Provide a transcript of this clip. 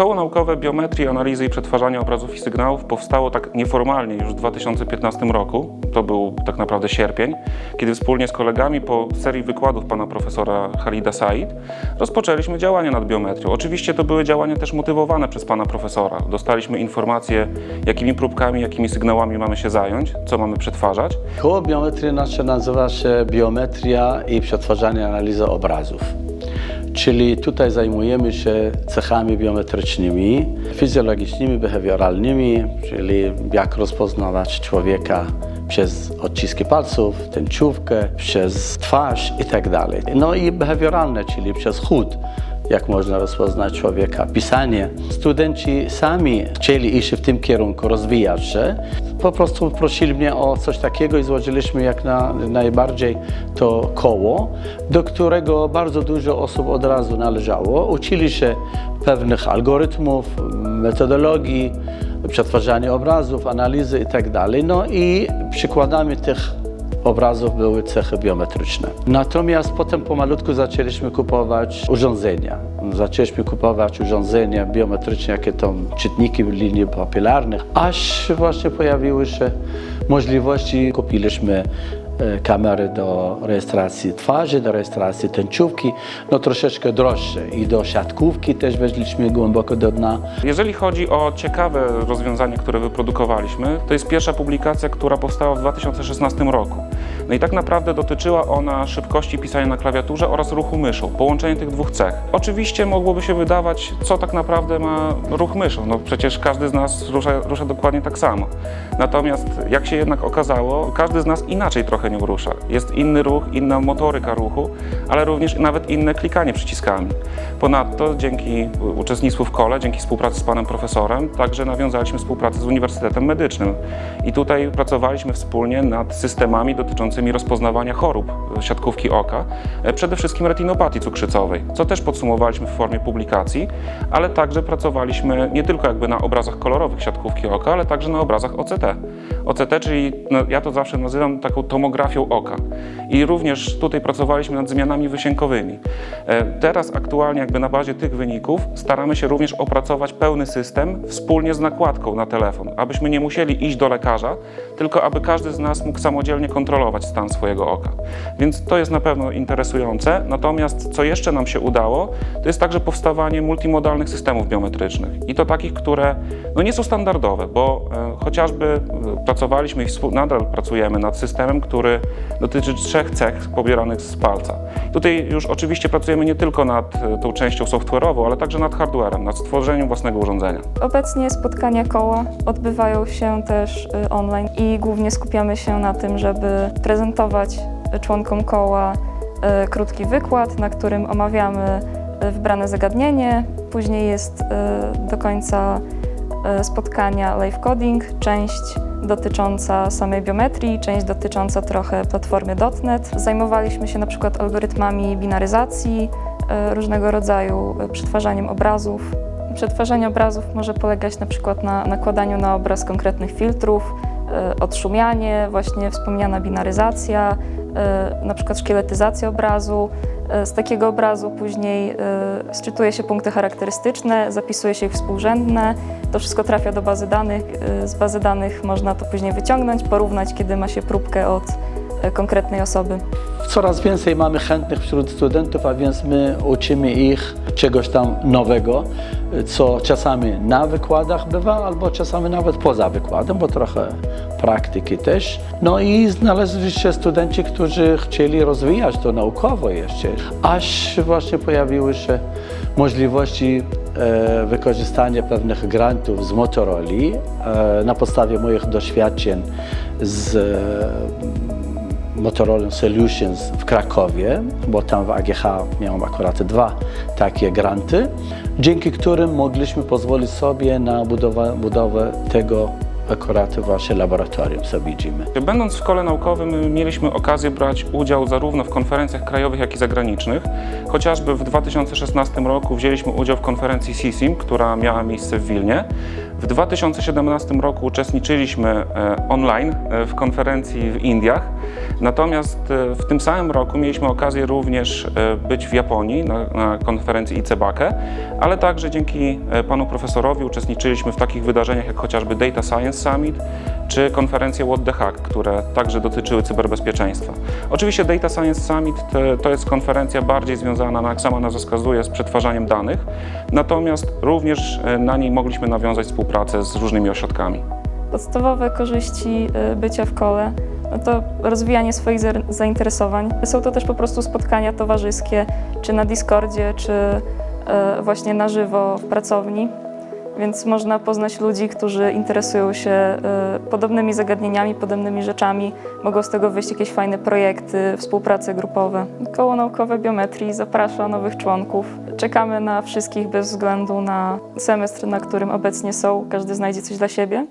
Koło Naukowe Biometrii, Analizy i Przetwarzania Obrazów i Sygnałów powstało tak nieformalnie już w 2015 roku. To był tak naprawdę sierpień, kiedy wspólnie z kolegami po serii wykładów pana profesora Halida Said rozpoczęliśmy działania nad biometrią. Oczywiście to były działania też motywowane przez pana profesora. Dostaliśmy informacje, jakimi próbkami, jakimi sygnałami mamy się zająć, co mamy przetwarzać. Koło biometrii nasze nazywa się Biometria i Przetwarzanie Analizy Obrazów. Czyli tutaj zajmujemy się cechami biometrycznymi, fizjologicznymi, behawioralnymi, czyli jak rozpoznawać człowieka przez odciski palców, tęczówkę, przez twarz i tak. No i behawioralne, czyli przez chód jak można rozpoznać człowieka, pisanie. Studenci sami chcieli iść w tym kierunku, rozwijać się. Po prostu prosili mnie o coś takiego i złożyliśmy jak na, najbardziej to koło, do którego bardzo dużo osób od razu należało. Uczyli się pewnych algorytmów, metodologii, przetwarzania obrazów, analizy i tak. No i przykładami tych obrazów były cechy biometryczne. Natomiast potem pomalutku zaczęliśmy kupować urządzenia. Zaczęliśmy kupować urządzenia biometryczne, jakie to czytniki linii papilarnych, aż właśnie pojawiły się możliwości. Kupiliśmy kamery do rejestracji twarzy, do rejestracji tęczówki, no troszeczkę droższe i do siatkówki też weszliśmy głęboko do dna. Jeżeli chodzi o ciekawe rozwiązanie, które wyprodukowaliśmy, to jest pierwsza publikacja, która powstała w 2016 roku. No i tak naprawdę dotyczyła ona szybkości pisania na klawiaturze oraz ruchu myszą, połączenie tych dwóch cech. Oczywiście mogłoby się wydawać, co tak naprawdę ma ruch myszą, no przecież każdy z nas rusza, rusza dokładnie tak samo. Natomiast jak się jednak okazało, każdy z nas inaczej trochę nią rusza. Jest inny ruch, inna motoryka ruchu, ale również nawet inne klikanie przyciskami. Ponadto dzięki uczestnictwu w kole, dzięki współpracy z panem profesorem, także nawiązaliśmy współpracę z Uniwersytetem Medycznym. I tutaj pracowaliśmy wspólnie nad systemami dotyczącymi rozpoznawania chorób siatkówki oka, e, przede wszystkim retinopatii cukrzycowej, co też podsumowaliśmy w formie publikacji, ale także pracowaliśmy nie tylko jakby na obrazach kolorowych siatkówki oka, ale także na obrazach OCT. OCT, czyli no, ja to zawsze nazywam taką tomografią oka. I również tutaj pracowaliśmy nad zmianami wysiękowymi. E, Teraz aktualnie jakby na bazie tych wyników staramy się również opracować pełny system wspólnie z nakładką na telefon, abyśmy nie musieli iść do lekarza, tylko aby każdy z nas mógł samodzielnie kontrolować stan swojego oka. Więc to jest na pewno interesujące. Natomiast co jeszcze nam się udało, to jest także powstawanie multimodalnych systemów biometrycznych. I to takich, które no nie są standardowe, bo e, chociażby e, pracowaliśmy i nadal pracujemy nad systemem, który dotyczy trzech cech pobieranych z palca. Tutaj już oczywiście pracujemy nie tylko nad e, tą częścią software'ową, ale także nad hardwarem, nad stworzeniem własnego urządzenia. Obecnie spotkania koła odbywają się też online i głównie skupiamy się na tym, żeby prezentować członkom koła y, krótki wykład, na którym omawiamy y, wybrane zagadnienie. Później jest y, do końca spotkania live coding, część dotycząca samej biometrii, część dotycząca trochę platformy .NET. Zajmowaliśmy się na przykład algorytmami binaryzacji, różnego rodzaju przetwarzaniem obrazów. Przetwarzanie obrazów może polegać na przykład na nakładaniu na obraz konkretnych filtrów, odszumianie, właśnie wspomniana binaryzacja, y, na przykład szkieletyzacja obrazu. Y, Z takiego obrazu później sczytuje się punkty charakterystyczne, zapisuje się ich współrzędne. To wszystko trafia do bazy danych. Z bazy danych można to później wyciągnąć, porównać, kiedy ma się próbkę od konkretnej osoby. Coraz więcej mamy chętnych wśród studentów, a więc my uczymy ich czegoś tam nowego, co czasami na wykładach bywa, albo czasami nawet poza wykładem, bo trochę praktyki też. No i znaleźli się studenci, którzy chcieli rozwijać to naukowo jeszcze, aż właśnie pojawiły się możliwości e, wykorzystania pewnych grantów z Motorola e, na podstawie moich doświadczeń z e, Motorola Solutions w Krakowie, bo tam w AGH miałem akurat dwa takie granty, dzięki którym mogliśmy pozwolić sobie na budowę, budowę tego akurat właśnie laboratorium co widzimy. Będąc w szkole naukowym, mieliśmy okazję brać udział zarówno w konferencjach krajowych, jak i zagranicznych. Chociażby w 2016 roku wzięliśmy udział w konferencji CISIM, która miała miejsce w Wilnie. W 2017 roku uczestniczyliśmy e, online e, w konferencji w Indiach, natomiast e, w tym samym roku mieliśmy okazję również być w Japonii na, na konferencji ICEBAKE, ale także dzięki panu profesorowi uczestniczyliśmy w takich wydarzeniach jak chociażby Data Science Summit czy konferencje What the Hack, które także dotyczyły cyberbezpieczeństwa. Oczywiście Data Science Summit to, jest konferencja bardziej związana, no, jak sama nazwa wskazuje, z przetwarzaniem danych, natomiast również na niej mogliśmy nawiązać współpracę z różnymi ośrodkami. Podstawowe korzyści y, bycia w kole no to rozwijanie swoich za- zainteresowań. Są to też po prostu spotkania towarzyskie, czy na Discordzie, czy y, właśnie na żywo w pracowni. Więc można poznać ludzi, którzy interesują się y, podobnymi zagadnieniami, podobnymi rzeczami. Mogą z tego wyjść jakieś fajne projekty, współprace grupowe. Koło Naukowe Biometrii zaprasza nowych członków. Czekamy na wszystkich bez względu na semestr, na którym obecnie są. Każdy znajdzie coś dla siebie.